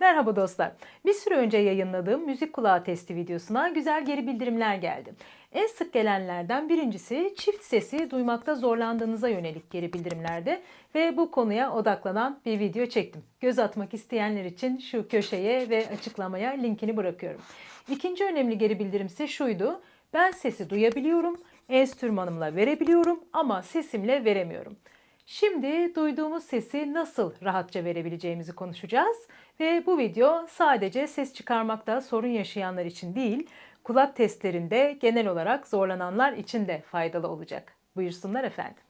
Merhaba dostlar. Bir süre önce yayınladığım müzik kulağı testi videosuna güzel geri bildirimler geldi. En sık gelenlerden birincisi çift sesi duymakta zorlandığınıza yönelik geri bildirimlerde ve bu konuya odaklanan bir video çektim. Göz atmak isteyenler için şu köşeye ve açıklamaya linkini bırakıyorum. İkinci önemli geri bildirim ise şuydu. Ben sesi duyabiliyorum, enstrümanımla verebiliyorum ama sesimle veremiyorum. Şimdi duyduğumuz sesi nasıl rahatça verebileceğimizi konuşacağız ve bu video sadece ses çıkarmakta sorun yaşayanlar için değil, kulak testlerinde genel olarak zorlananlar için de faydalı olacak. Buyursunlar efendim.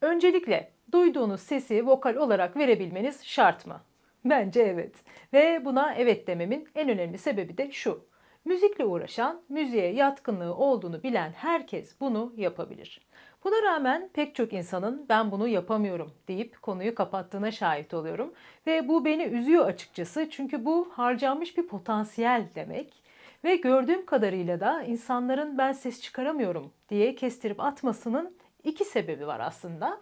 Öncelikle duyduğunuz sesi vokal olarak verebilmeniz şart mı? Bence evet. Ve buna evet dememin en önemli sebebi de şu. Müzikle uğraşan, müziğe yatkınlığı olduğunu bilen herkes bunu yapabilir. Buna rağmen pek çok insanın ben bunu yapamıyorum deyip konuyu kapattığına şahit oluyorum. Ve bu beni üzüyor açıkçası çünkü bu harcanmış bir potansiyel demek. Ve gördüğüm kadarıyla da insanların ben ses çıkaramıyorum diye kestirip atmasının iki sebebi var aslında.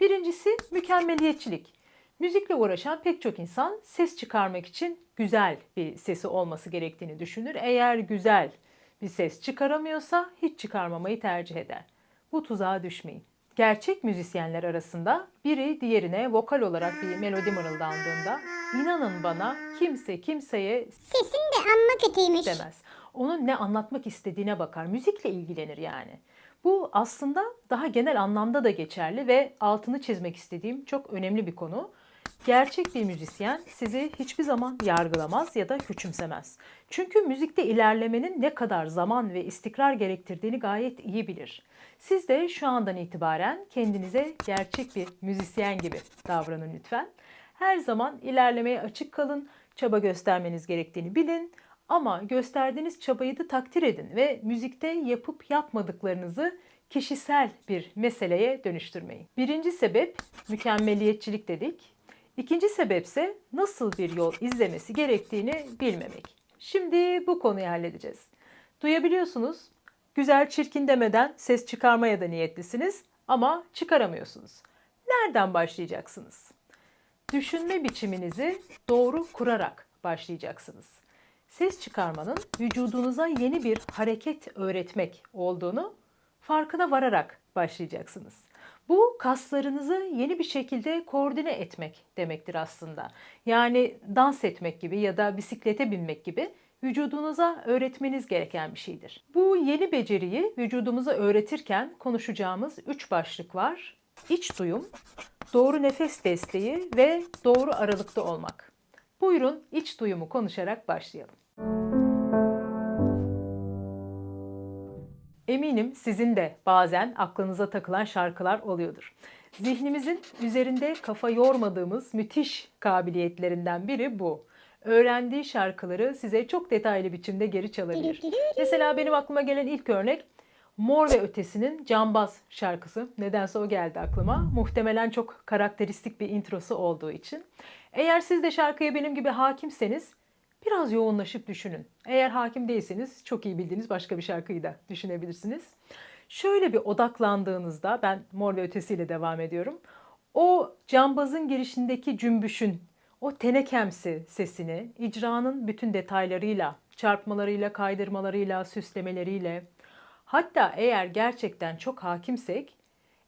Birincisi mükemmeliyetçilik. Müzikle uğraşan pek çok insan ses çıkarmak için güzel bir sesi olması gerektiğini düşünür. Eğer güzel bir ses çıkaramıyorsa hiç çıkarmamayı tercih eder. Bu tuzağa düşmeyin. Gerçek müzisyenler arasında biri diğerine vokal olarak bir melodi mırıldandığında inanın bana kimse kimseye Sesin de amma kötüymüş. demez. Onun ne anlatmak istediğine bakar. Müzikle ilgilenir yani. Bu aslında daha genel anlamda da geçerli ve altını çizmek istediğim çok önemli bir konu. Gerçek bir müzisyen sizi hiçbir zaman yargılamaz ya da küçümsemez. Çünkü müzikte ilerlemenin ne kadar zaman ve istikrar gerektirdiğini gayet iyi bilir. Siz de şu andan itibaren kendinize gerçek bir müzisyen gibi davranın lütfen. Her zaman ilerlemeye açık kalın, çaba göstermeniz gerektiğini bilin ama gösterdiğiniz çabayı da takdir edin ve müzikte yapıp yapmadıklarınızı kişisel bir meseleye dönüştürmeyin. Birinci sebep mükemmeliyetçilik dedik. İkinci sebepse nasıl bir yol izlemesi gerektiğini bilmemek. Şimdi bu konuyu halledeceğiz. Duyabiliyorsunuz, güzel çirkin demeden ses çıkarmaya da niyetlisiniz ama çıkaramıyorsunuz. Nereden başlayacaksınız? Düşünme biçiminizi doğru kurarak başlayacaksınız. Ses çıkarmanın vücudunuza yeni bir hareket öğretmek olduğunu farkına vararak başlayacaksınız. Bu kaslarınızı yeni bir şekilde koordine etmek demektir aslında. Yani dans etmek gibi ya da bisiklete binmek gibi vücudunuza öğretmeniz gereken bir şeydir. Bu yeni beceriyi vücudumuza öğretirken konuşacağımız üç başlık var. İç duyum, doğru nefes desteği ve doğru aralıkta olmak. Buyurun iç duyumu konuşarak başlayalım. Eminim sizin de bazen aklınıza takılan şarkılar oluyordur. Zihnimizin üzerinde kafa yormadığımız müthiş kabiliyetlerinden biri bu. Öğrendiği şarkıları size çok detaylı biçimde geri çalabilir. Mesela benim aklıma gelen ilk örnek Mor ve Ötesi'nin Cambaz şarkısı. Nedense o geldi aklıma. Muhtemelen çok karakteristik bir introsu olduğu için. Eğer siz de şarkıya benim gibi hakimseniz biraz yoğunlaşıp düşünün. Eğer hakim değilseniz çok iyi bildiğiniz başka bir şarkıyı da düşünebilirsiniz. Şöyle bir odaklandığınızda ben Mor ve Ötesi ile devam ediyorum. O cambazın girişindeki cümbüşün, o tenekemsi sesini icranın bütün detaylarıyla, çarpmalarıyla, kaydırmalarıyla, süslemeleriyle, hatta eğer gerçekten çok hakimsek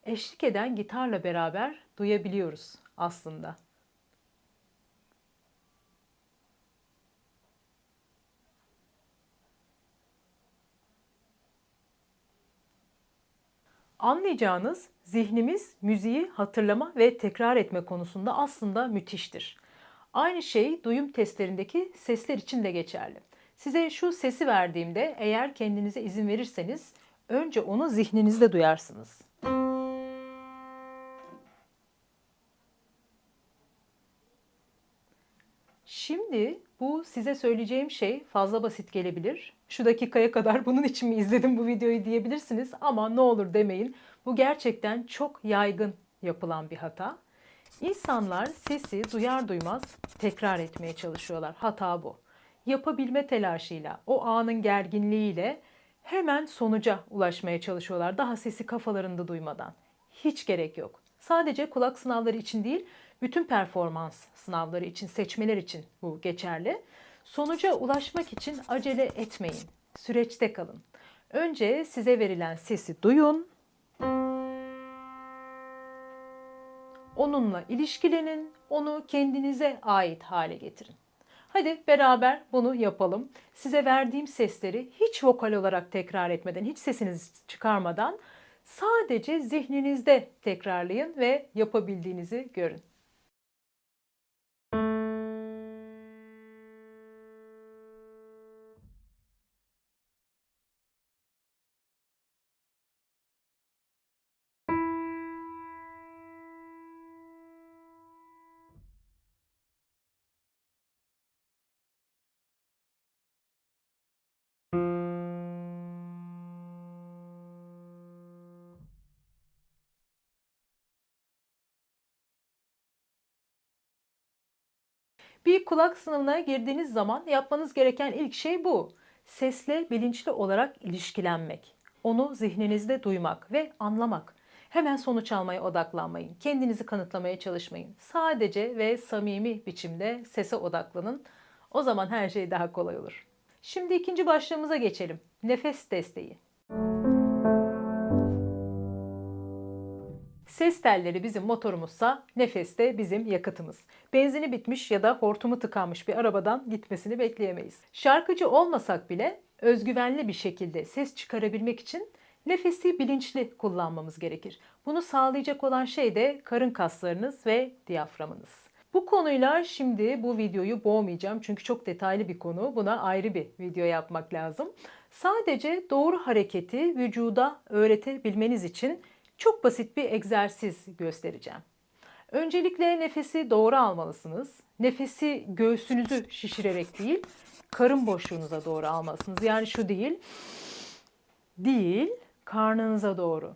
eşlik eden gitarla beraber duyabiliyoruz aslında. Anlayacağınız zihnimiz müziği hatırlama ve tekrar etme konusunda aslında müthiştir. Aynı şey duyum testlerindeki sesler için de geçerli. Size şu sesi verdiğimde eğer kendinize izin verirseniz önce onu zihninizde duyarsınız. Şimdi bu size söyleyeceğim şey fazla basit gelebilir. Şu dakikaya kadar bunun için mi izledim bu videoyu diyebilirsiniz ama ne olur demeyin. Bu gerçekten çok yaygın yapılan bir hata. İnsanlar sesi duyar duymaz tekrar etmeye çalışıyorlar. Hata bu. Yapabilme telaşıyla, o anın gerginliğiyle hemen sonuca ulaşmaya çalışıyorlar. Daha sesi kafalarında duymadan. hiç gerek yok. Sadece kulak sınavları için değil, bütün performans sınavları için, seçmeler için bu geçerli. Sonuca ulaşmak için acele etmeyin. Süreçte kalın. Önce size verilen sesi duyun. Onunla ilişkilenin, onu kendinize ait hale getirin. Hadi beraber bunu yapalım. Size verdiğim sesleri hiç vokal olarak tekrar etmeden, hiç sesinizi çıkarmadan sadece zihninizde tekrarlayın ve yapabildiğinizi görün. Bir kulak sınavına girdiğiniz zaman yapmanız gereken ilk şey bu. Sesle bilinçli olarak ilişkilenmek. Onu zihninizde duymak ve anlamak. Hemen sonuç almaya odaklanmayın. Kendinizi kanıtlamaya çalışmayın. Sadece ve samimi biçimde sese odaklanın. O zaman her şey daha kolay olur. Şimdi ikinci başlığımıza geçelim. Nefes desteği. Ses telleri bizim motorumuzsa nefes de bizim yakıtımız. Benzini bitmiş ya da hortumu tıkanmış bir arabadan gitmesini bekleyemeyiz. Şarkıcı olmasak bile özgüvenli bir şekilde ses çıkarabilmek için nefesi bilinçli kullanmamız gerekir. Bunu sağlayacak olan şey de karın kaslarınız ve diyaframınız. Bu konuyla şimdi bu videoyu boğmayacağım çünkü çok detaylı bir konu. Buna ayrı bir video yapmak lazım. Sadece doğru hareketi vücuda öğretebilmeniz için çok basit bir egzersiz göstereceğim. Öncelikle nefesi doğru almalısınız. Nefesi göğsünüzü şişirerek değil, karın boşluğunuza doğru almalısınız. Yani şu değil, değil, karnınıza doğru.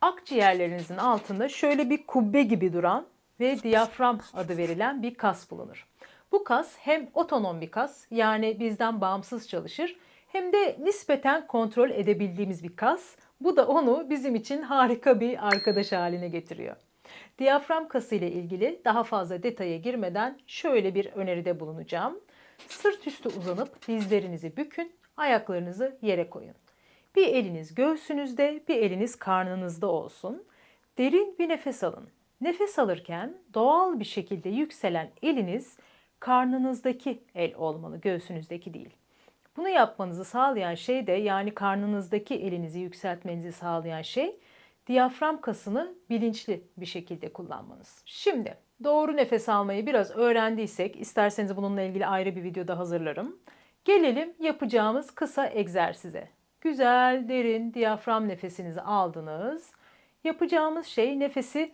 Akciğerlerinizin altında şöyle bir kubbe gibi duran ve diyafram adı verilen bir kas bulunur. Bu kas hem otonom bir kas yani bizden bağımsız çalışır hem de nispeten kontrol edebildiğimiz bir kas. Bu da onu bizim için harika bir arkadaş haline getiriyor. Diyafram kası ile ilgili daha fazla detaya girmeden şöyle bir öneride bulunacağım. Sırt üstü uzanıp dizlerinizi bükün, ayaklarınızı yere koyun. Bir eliniz göğsünüzde, bir eliniz karnınızda olsun. Derin bir nefes alın. Nefes alırken doğal bir şekilde yükselen eliniz karnınızdaki el olmalı, göğsünüzdeki değil. Bunu yapmanızı sağlayan şey de yani karnınızdaki elinizi yükseltmenizi sağlayan şey diyafram kasını bilinçli bir şekilde kullanmanız. Şimdi doğru nefes almayı biraz öğrendiysek isterseniz bununla ilgili ayrı bir videoda hazırlarım. Gelelim yapacağımız kısa egzersize. Güzel, derin diyafram nefesinizi aldınız. Yapacağımız şey nefesi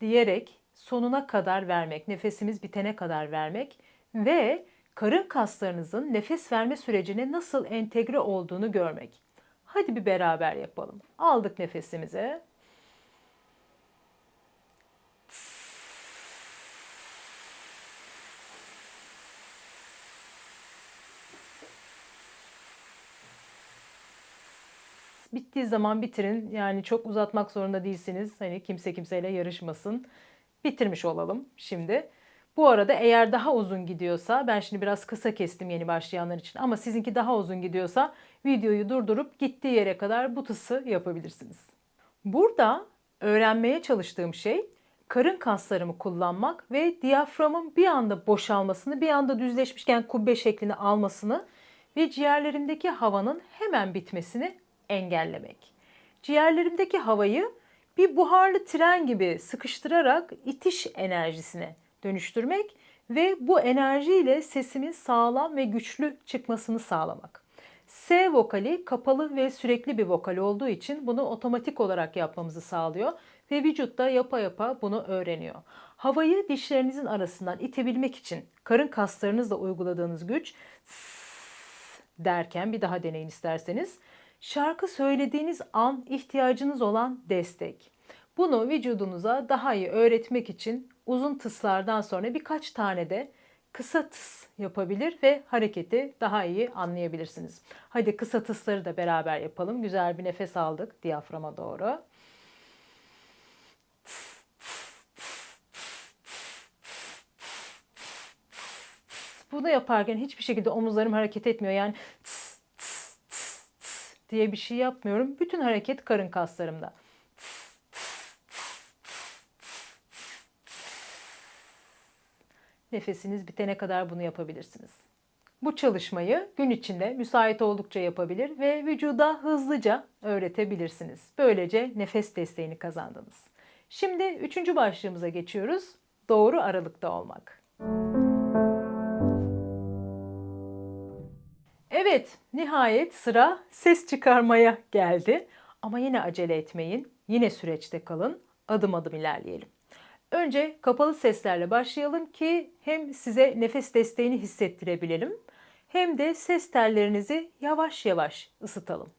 diyerek sonuna kadar vermek, nefesimiz bitene kadar vermek ve karın kaslarınızın nefes verme sürecine nasıl entegre olduğunu görmek. Hadi bir beraber yapalım. Aldık nefesimizi. Bittiği zaman bitirin. Yani çok uzatmak zorunda değilsiniz. Hani kimse kimseyle yarışmasın. Bitirmiş olalım şimdi. Bu arada eğer daha uzun gidiyorsa ben şimdi biraz kısa kestim yeni başlayanlar için ama sizinki daha uzun gidiyorsa videoyu durdurup gittiği yere kadar bu tısı yapabilirsiniz. Burada öğrenmeye çalıştığım şey karın kaslarımı kullanmak ve diyaframın bir anda boşalmasını, bir anda düzleşmişken kubbe şeklini almasını ve ciğerlerimdeki havanın hemen bitmesini engellemek. Ciğerlerimdeki havayı bir buharlı tren gibi sıkıştırarak itiş enerjisine dönüştürmek ve bu enerjiyle sesimin sağlam ve güçlü çıkmasını sağlamak. S vokali kapalı ve sürekli bir vokal olduğu için bunu otomatik olarak yapmamızı sağlıyor ve vücutta yapa yapa bunu öğreniyor. Havayı dişlerinizin arasından itebilmek için karın kaslarınızla uyguladığınız güç derken bir daha deneyin isterseniz. Şarkı söylediğiniz an ihtiyacınız olan destek. Bunu vücudunuza daha iyi öğretmek için uzun tıslardan sonra birkaç tane de kısa tıs yapabilir ve hareketi daha iyi anlayabilirsiniz. Hadi kısa tısları da beraber yapalım. Güzel bir nefes aldık diyaframa doğru. Bunu yaparken hiçbir şekilde omuzlarım hareket etmiyor. Yani diye bir şey yapmıyorum. Bütün hareket karın kaslarımda. Nefesiniz bitene kadar bunu yapabilirsiniz. Bu çalışmayı gün içinde müsait oldukça yapabilir ve vücuda hızlıca öğretebilirsiniz. Böylece nefes desteğini kazandınız. Şimdi üçüncü başlığımıza geçiyoruz. Doğru aralıkta olmak. Evet, nihayet sıra ses çıkarmaya geldi. Ama yine acele etmeyin. Yine süreçte kalın. Adım adım ilerleyelim. Önce kapalı seslerle başlayalım ki hem size nefes desteğini hissettirebilelim hem de ses tellerinizi yavaş yavaş ısıtalım.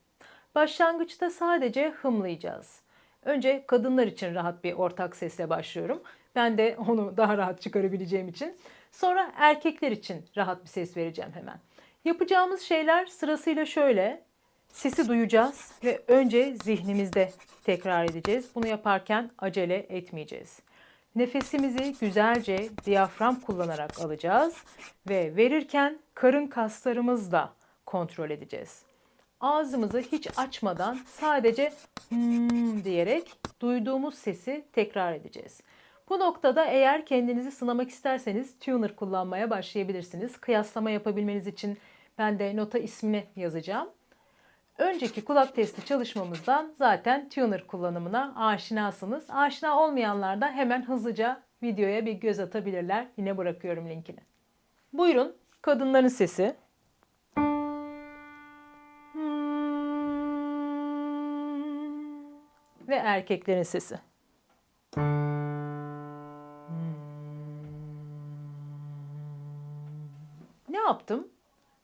Başlangıçta sadece hımlayacağız. Önce kadınlar için rahat bir ortak sesle başlıyorum. Ben de onu daha rahat çıkarabileceğim için. Sonra erkekler için rahat bir ses vereceğim hemen. Yapacağımız şeyler sırasıyla şöyle. Sesi duyacağız ve önce zihnimizde tekrar edeceğiz. Bunu yaparken acele etmeyeceğiz. Nefesimizi güzelce diyafram kullanarak alacağız ve verirken karın kaslarımızla kontrol edeceğiz. Ağzımızı hiç açmadan sadece hmm diyerek duyduğumuz sesi tekrar edeceğiz. Bu noktada eğer kendinizi sınamak isterseniz tuner kullanmaya başlayabilirsiniz. Kıyaslama yapabilmeniz için ben de nota ismini yazacağım. Önceki kulak testi çalışmamızdan zaten tuner kullanımına aşinasınız. Aşina olmayanlar da hemen hızlıca videoya bir göz atabilirler. Yine bırakıyorum linkini. Buyurun kadınların sesi. Ve erkeklerin sesi. Ne yaptım?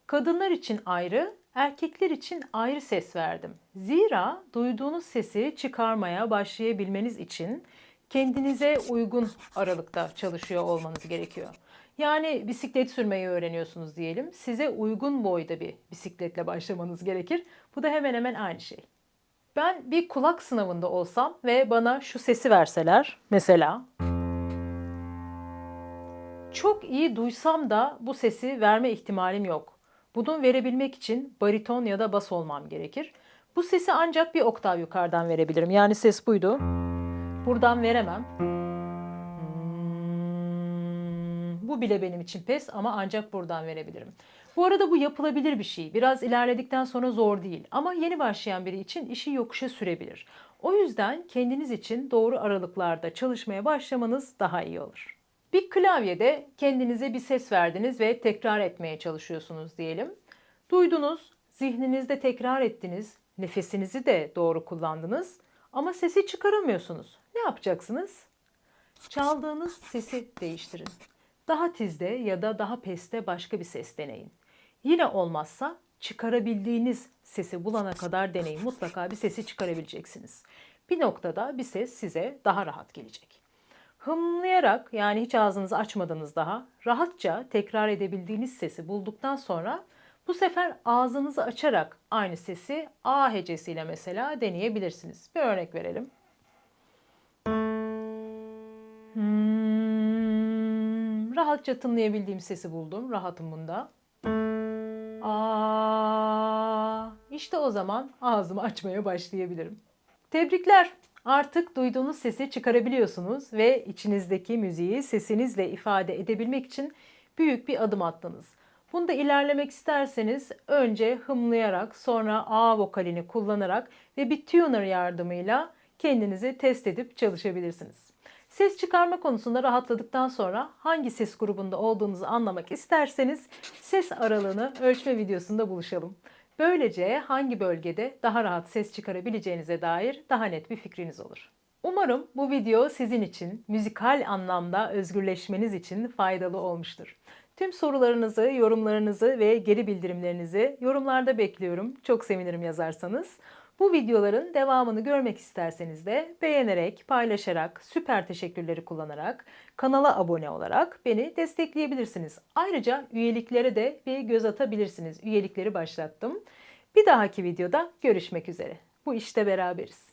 Kadınlar için ayrı, erkekler için ayrı ses verdim. Zira duyduğunuz sesi çıkarmaya başlayabilmeniz için kendinize uygun aralıkta çalışıyor olmanız gerekiyor. Yani bisiklet sürmeyi öğreniyorsunuz diyelim. Size uygun boyda bir bisikletle başlamanız gerekir. Bu da hemen hemen aynı şey. Ben bir kulak sınavında olsam ve bana şu sesi verseler mesela çok iyi duysam da bu sesi verme ihtimalim yok. Bunu verebilmek için bariton ya da bas olmam gerekir. Bu sesi ancak bir oktav yukarıdan verebilirim. Yani ses buydu. Buradan veremem. Hmm, Bu bile benim için pes ama ancak buradan verebilirim. Bu arada bu yapılabilir bir şey. Biraz ilerledikten sonra zor değil. Ama yeni başlayan biri için işi yokuşa sürebilir. O yüzden kendiniz için doğru aralıklarda çalışmaya başlamanız daha iyi olur. Bir klavyede kendinize bir ses verdiniz ve tekrar etmeye çalışıyorsunuz diyelim. Duydunuz, zihninizde tekrar ettiniz, nefesinizi de doğru kullandınız ama sesi çıkaramıyorsunuz. Ne yapacaksınız? Çaldığınız sesi değiştirin. Daha tizde ya da daha peste başka bir ses deneyin. Yine olmazsa çıkarabildiğiniz sesi bulana kadar deneyin. Mutlaka bir sesi çıkarabileceksiniz. Bir noktada bir ses size daha rahat gelecek. Hımlayarak yani hiç ağzınızı açmadınız daha rahatça tekrar edebildiğiniz sesi bulduktan sonra bu sefer ağzınızı açarak aynı sesi A hecesiyle mesela deneyebilirsiniz. Bir örnek verelim. Hmm, rahatça tınlayabildiğim sesi buldum. Rahatım bunda. Aa, işte o zaman ağzımı açmaya başlayabilirim. Tebrikler. Artık duyduğunuz sesi çıkarabiliyorsunuz ve içinizdeki müziği sesinizle ifade edebilmek için büyük bir adım attınız. Bunda ilerlemek isterseniz önce hımlayarak sonra A vokalini kullanarak ve bir tuner yardımıyla kendinizi test edip çalışabilirsiniz. Ses çıkarma konusunda rahatladıktan sonra hangi ses grubunda olduğunuzu anlamak isterseniz ses aralığını ölçme videosunda buluşalım. Böylece hangi bölgede daha rahat ses çıkarabileceğinize dair daha net bir fikriniz olur. Umarım bu video sizin için müzikal anlamda özgürleşmeniz için faydalı olmuştur. Tüm sorularınızı, yorumlarınızı ve geri bildirimlerinizi yorumlarda bekliyorum. Çok sevinirim yazarsanız. Bu videoların devamını görmek isterseniz de beğenerek, paylaşarak, süper teşekkürleri kullanarak, kanala abone olarak beni destekleyebilirsiniz. Ayrıca üyeliklere de bir göz atabilirsiniz. Üyelikleri başlattım. Bir dahaki videoda görüşmek üzere. Bu işte beraberiz.